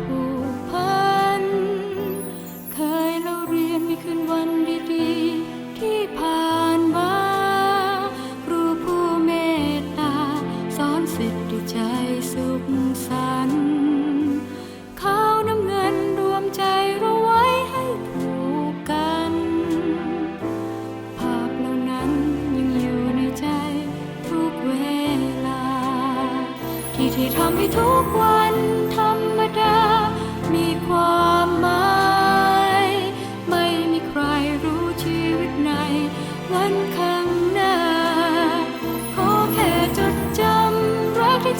ผูกพัน เคยเราเรียนมีคืนวันดีๆ ที่ผ่านมาครูผู้เมตตา สอนสิทธิใจสุขสันเขาน้ำเงินรวมใจเราไว้ให้ผูกกัน ภาพเหล่านั้นยังอยู่ในใจทุกเวลา ที่ทำให้ทุกวันทำ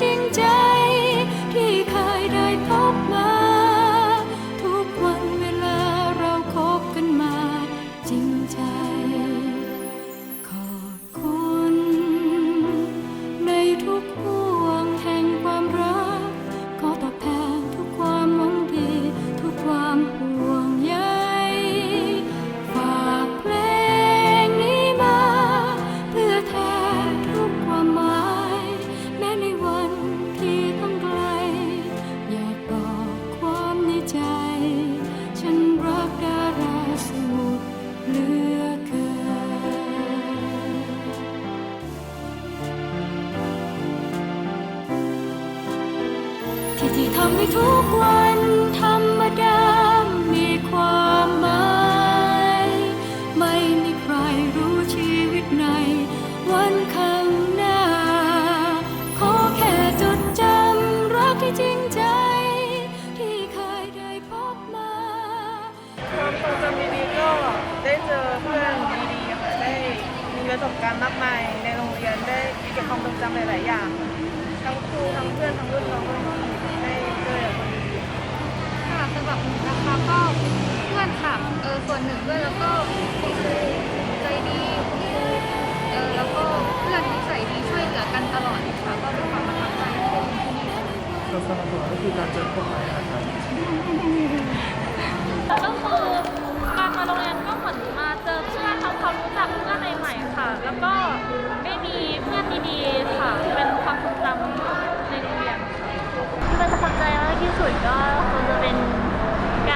ำรั ให้ทุกวันธรรมดา มีความหมายไม่มีใครรู้ชีวิตในวันข้างหน้า ขอแค่จดจำรักที่จริงใจ ที่เคยได้พบมา ความทรงจำดีๆก็ได้เจอเพื่อนดีๆค่ะได้มีประสบการณ์มากมายในโรงเรียนได้เก็บความทรงจำหลายๆอย่าง ทั้งครูทั้งเพื่อนทั้งรุ่นน้อง รุ่นพี่ได้เจอะคนดีค่ะสำหรับหนูนะคะก็เพื่อนค่ะเออส่วนหนึ่งด้วยแล้วก็คุณครูใจดีคุณครูเออแล้วก็เพื่อนที่ใส่ดีช่วยเหลือกันตลอดค่ะก็เป็นความประทับใจที่ได้ที่นี่ส่วนสำหรับผมก็คือการเจอคนใหม่นะครับ ก็คือ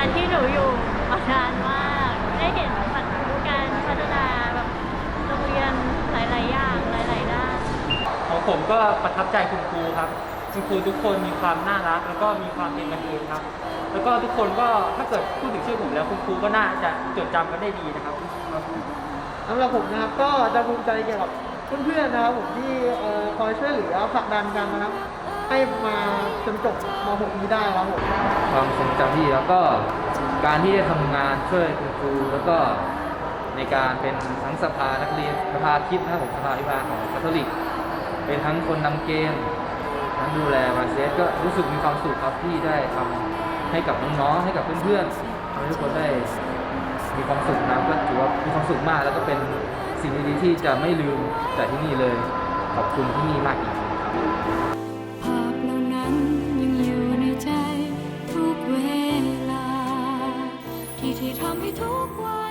ารที่หนูอยู่มานานมาก ได้เห็นแบบการพัฒนาแบบโรงเรียนหลาย ๆ อย่างหลาย ๆ ด้าน ของผมก็ประทับใจคุณครูครับคุณครูทุกคนมีความน่ารัก แล้วก็มีความเป็นกันเองครับ แล้วก็ทุกคนก็ถ้าเกิดพูดถึงชื่อผมแล้วคุณครูก็น่าจะจดจำกันได้ดีนะครับ สำหรับผมนะครับก็จะภูมิใจเกี่ยวกับเพื่อนๆนะครับผมที่เอ่อคอยช่วยเหลือผลักดันกันนะครับให้มาจนจบม .6 นี้ได้ครับผม ความทรงจำที่ดีแล้วก็การที่ได้ทำงานช่วยคุณครูแล้วก็ในการเป็นทั้งสภานักเรียนสภาคิดนะครับผมสภาวิพาของคาทอลิก เป็นทั้งคนนำเกมทั้งดูแลมาเซสก็รู้สึกมีความสุขครับที่ได้ทำให้กับน้องๆให้กับเพื่อนๆทำให้ทุกคนได้มีความสุขนะก็ถือว่ามีความสุขมากแล้วก็เป็นสิ่งดีๆที่จะไม่ลืมจากที่นี่เลย ขอบคุณที่นี่มากจริงๆครับ 一起唱的图画